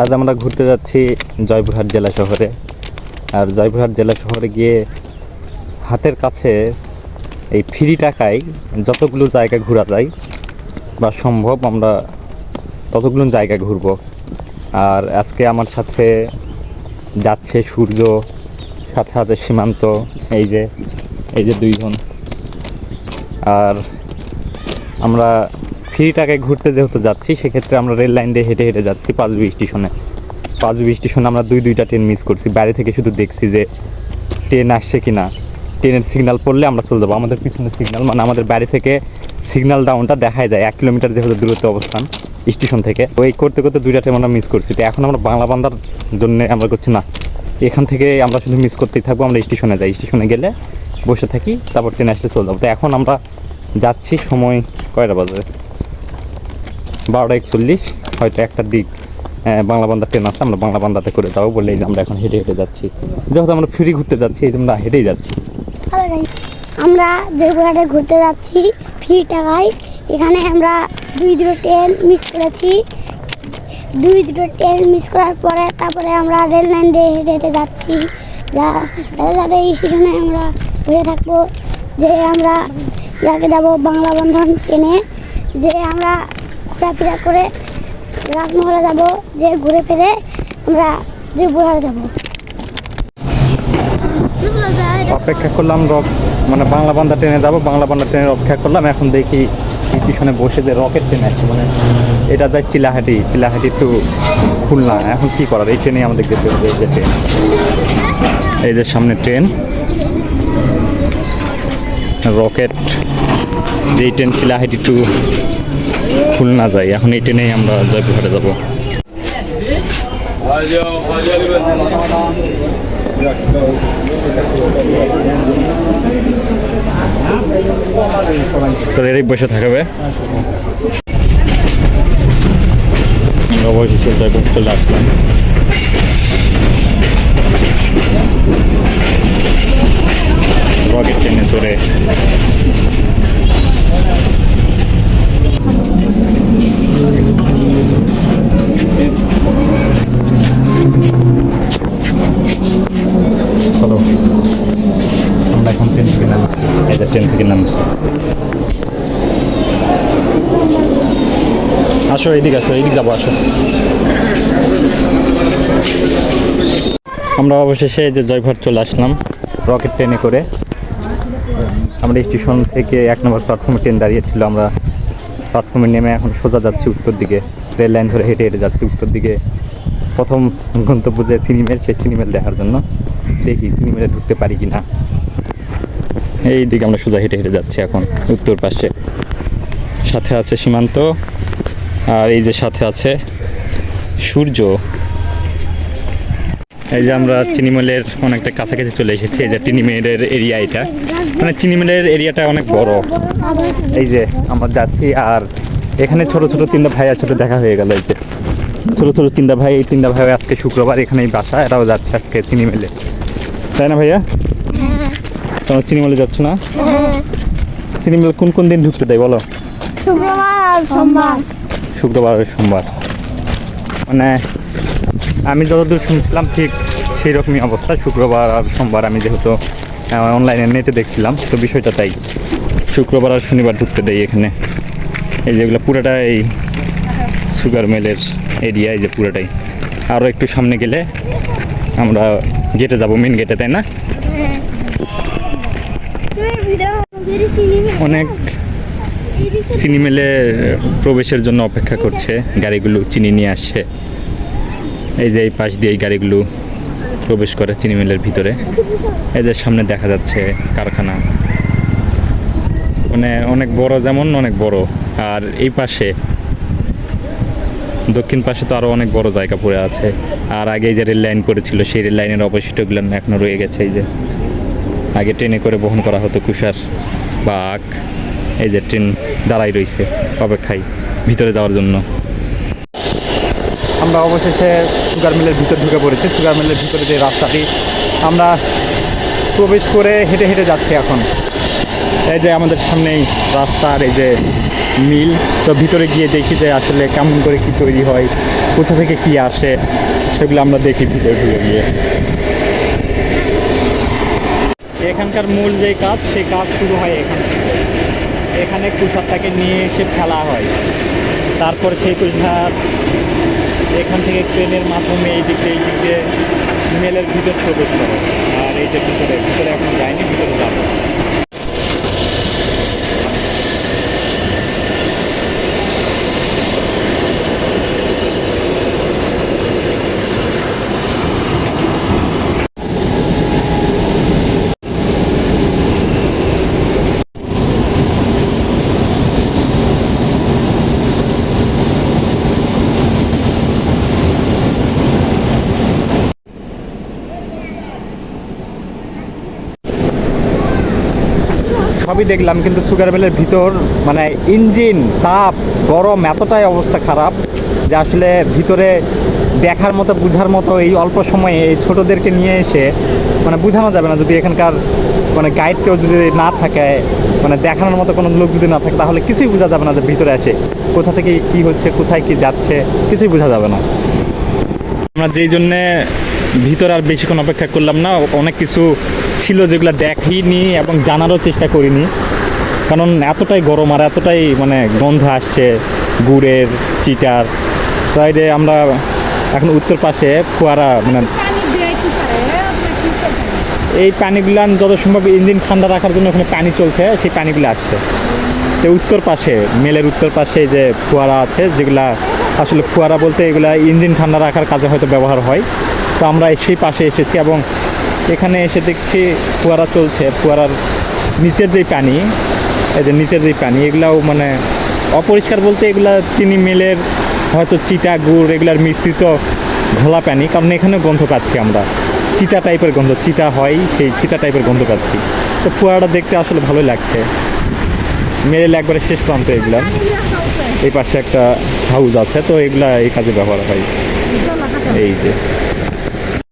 আজ আমরা ঘুরতে যাচ্ছি জয়পুরহাট জেলা শহরে। আর জয়পুরহাট জেলা শহরে গিয়ে হাতের কাছে এই ফ্রি টাকায় যতগুলো জায়গা ঘোরা যায় বা সম্ভব আমরা ততগুলো জায়গা ঘুরবো। আর আজকে আমার সাথে যাচ্ছে সূর্য, সাথে আছে সীমান্ত, এই যে এই যে দুইজন। আর আমরা ফ্রি টাকায় ঘুরতে যেহেতু যাচ্ছি, সেক্ষেত্রে আমরা রেল লাইন দিয়ে হেঁটে হেঁটে যাচ্ছি পাঁচবি স্টেশনে। পাঁচবি স্টেশনে আমরা দুই, দুইটা ট্রেন মিস করছি। বাইরে থেকে শুধু দেখছি যে ট্রেন আসছে কি না ট্রেনের সিগনাল পড়লে আমরা চলে যাব। আমাদের পিছনে সিগনাল মানে আমাদের বাড়ি থেকে সিগন্যাল ডাউনটা দেখাই যায়। এক কিলোমিটার যেহেতু দূরত্ব অবস্থান স্টেশন থেকে। ওই করতে করতে দুইটা ট্রেন আমরা মিস করছি। তো এখন আমরা বাংলা বান্দার জন্য আমরা করছি না। এখান থেকে আমরা শুধু মিস করতেই থাকব। আমরা স্টেশনে যাই। স্টেশনে গেলে বসে থাকি, তারপর ট্রেন আসলে চলে যাব। তো এখন আমরা যাচ্ছি সময় কয়টা বাজে? বারোটা একচল্লিশ, হয়তো একটা দিক বাংলা বান্দা ট্রেন আছে, আমরা বাংলা বান্দাতে করে যাব বলে এই যে আমরা এখন হেঁটে হেঁটে যাচ্ছি। যেহেতু আমরা ফ্রি ঘুরতে যাচ্ছি, এই যে আমরা হেঁটেই যাচ্ছি। আমরা জয়পুরহাটে ঘুরতে যাচ্ছি, ফ্রি টাকায়। এখানে আমরা দুই, দুটো ট্রেন মিস করেছি। দুই, দুটো ট্রেন মিস করার পরে তারপরে আমরা রেল লাইন দিয়ে হেঁটে হেঁটে যাচ্ছি। যা যাতে স্টেশনে আমরা বসে থাকব। যে আমরা ইয়াকে যাব বাংলা বন্ধন ট্রেনে যে আমরা ঘোরাফেরা করে রাজমহলে যাব, যে ঘুরে ফিরে আমরা জয়পুরহাটে যাব। অপেক্ষা করলাম রক মানে বাংলা বান্দা ট্রেনে যাব, বাংলা বান্দা ট্রেনের অপেক্ষা করলাম, এখন দেখি পিছনে বসে যে রকেট ট্রেন আছে মানে এটা যায় চিলাহাটি চিলাহাটি টু খুলনা, এখন কি করার? এই ট্রেনে আমাদের যেতে হবে, এই যে ট্রেন। এই যে সামনে ট্রেন। রকেট, যেই ট্রেন চিলাহাটি টু খুলনা যায় এখন এই ট্রেনেই আমরা জয়পুরহাটে যাব। বসে থাকবে। জয়পুর রকেট ট্রেনে চড়ে। আসো এইদিকে আসো এইদিকে যাব, আসো। আমরা অবশেষে যে জয়পুর চলে আসলাম, রকেট ট্রেনে করে। আমরা স্টেশন থেকে এক নম্বর প্ল্যাটফর্মে ট্রেন দাঁড়িয়েছিল, আমরা প্ল্যাটফর্মে নেমে এখন সোজা যাচ্ছি উত্তর দিকে। রেল লাইন ধরে হেঁটে হেঁটে যাচ্ছি উত্তর দিকে। প্রথম গন্তব্য যে চিনিমেল সেই চিনিমেল দেখার জন্য। দেখি চিনিমেলে ঢুকতে পারি কি না এই দিকে আমরা সোজা হেঁটে হেঁটে যাচ্ছি এখন উত্তর পাশে। সাথে আছে সীমান্ত, আর এই যে সাথে আছে সূর্য। এই যে আমরা চিনিমেলের অনেকটা কাছাকাছি চলে এসেছি, এই যে চিনিমেলের এরিয়া এটা। মানে চিনিমেলের এরিয়াটা অনেক বড়। এই যে আমরা যাচ্ছি, আর এখানে ছোট ছোট তিনটা ভাইয়ের সাথে দেখা হয়ে গেল এই যে। ছোট ছোট তিনটা ভাই, এই তিনটা ভাই আজকে শুক্রবার এখানেই বাসা, এরাও যাচ্ছে আজকে চিনিমেলে তাই না ভাইয়া? তোমরা চিনিমেলে যাচ্ছ না? চিনিমেল কোন কোন দিন ঢুকতে দেয় বলো? শুক্রবার আর সোমবার। শুক্রবার আর সোমবার। মানে আমি যতদূর শুনছিলাম ঠিক সেই রকমই অবস্থা। শুক্রবার আর সোমবার আমি যেহেতু অনলাইনে নেটে দেখছিলাম তো বিষয়টা তাই। শুক্রবার আর শনিবার ঢুকতে দেয় এখানে। এই যেগুলো পুরোটা এই সুগার মিলের এরিয়া এই যে পুরোটাই। আরও একটু সামনে গেলে আমরা গেটে যাব মেন গেটে তাই না? অনেক চিনি মিলে প্রবেশের জন্য অপেক্ষা করছে, গাড়িগুলো চিনি নিয়ে আসছে। এই যে এই পাশ দিয়ে এই গাড়িগুলো প্রবেশ করে চিনি মিলের ভিতরে। এই যে সামনে দেখা যাচ্ছে কারখানা। মানে অনেক বড় যেমন, অনেক বড়। আর এই পাশে, দক্ষিণ পাশে তো আরও অনেক বড় জায়গা পড়ে আছে। আর আগে যে রেল লাইন করেছিল সেই রেল লাইনের অবশিষ্টগুলো এখনও রয়ে গেছে এই যে। আগে ট্রেনে করে বহন করা হতো কুষার বা আখ। এই যে ট্রেন দাঁড়াই রয়েছে অপেক্ষায় ভিতরে যাওয়ার জন্য। আমরা অবশেষে সুগার মিলের ভিতর ঢুকে পড়েছি। সুগার মিলের ভিতরে যে রাস্তাটি, আমরা প্রবেশ করে হেঁটে হেঁটে যাচ্ছি এখন। এই যে আমাদের সামনেই রাস্তার এই যে মিল, তো ভিতরে গিয়ে দেখি যে আসলে কেমন করে কি তৈরি হয়, কোথা থেকে কি আসে, সেগুলো আমরা দেখি ভিতরে ঢুকে গিয়ে। এখানকার মূল যে কাজ, সেই কাজ শুরু হয় এখান। এখানে কুষারটাকে নিয়ে এসে ফেলা হয়। তারপর সেই কুষার এখান থেকে ট্রেনের মাধ্যমে এই দিকে এই দিকে মেলের ভিতর প্রবেশ করে। আর এই যে ভিতরে ভিতরে এখন যায়নি, ভিতরে যাব। সবই দেখলাম, কিন্তু সুগার বেলের ভিতর মানে ইঞ্জিন, তাপ, গরম, এতটাই অবস্থা খারাপ যে আসলে ভিতরে দেখার মতো, বোঝার মতো এই অল্প সময়ে এই ছোটোদেরকে নিয়ে এসে মানে বোঝানো যাবে না। যদি এখানকার মানে গাইড কেউ যদি না থাকে মানে দেখানোর মতো কোনো লোক যদি না থাকে, তাহলে কিছুই বোঝা যাবে না যে ভিতরে আসে কোথা থেকে কি হচ্ছে, কোথায় কি যাচ্ছে, কিছুই বোঝা যাবে না। আমরা যেই জন্যে ভিতর আর বেশিক্ষণ অপেক্ষা করলাম না, অনেক কিছু ছিল যেগুলো দেখিনি এবং জানারও চেষ্টা করিনি। কারণ এতটাই গরম আর এতটাই মানে গন্ধ আসছে, গুড়ের চিটার। সাইডে আমরা এখন উত্তর পাশে ফোয়ারা মানে এই পানিগুলান যত সম্ভব ইঞ্জিন ঠান্ডা রাখার জন্য ওখানে পানি চলছে, সেই পানিগুলো আসছে। তো উত্তর পাশে, মেলের উত্তর পাশে যে ফোয়ারা আছে, যেগুলা আসলে ফোয়ারা বলতে এগুলা ইঞ্জিন ঠান্ডা রাখার কাজে হয়তো ব্যবহার হয়। তো আমরা সেই পাশে এসেছি এবং এখানে এসে দেখছি ফোয়ারা চলছে, ফোয়ারার নিচের যেই পানি, এই যে নিচের যেই পানি, এগুলাও মানে অপরিষ্কার বলতে এগুলা চিনি মেলের হয়তো চিটা, গুড়, এগুলার মিশ্রিত ঘোলা পানি, কারণ এখানেও গন্ধ পাচ্ছি আমরা। চিটা টাইপের গন্ধ, চিটা হয়, সেই চিটা টাইপের গন্ধ পাচ্ছি। তো ফোয়ারাটা দেখতে আসলে ভালোই লাগছে। মেরেল একবারে শেষ প্রান্তে এগুলা। এই পাশে একটা হাউস আছে, তো এগুলা এই কাজে ব্যবহার হয়। এই যে।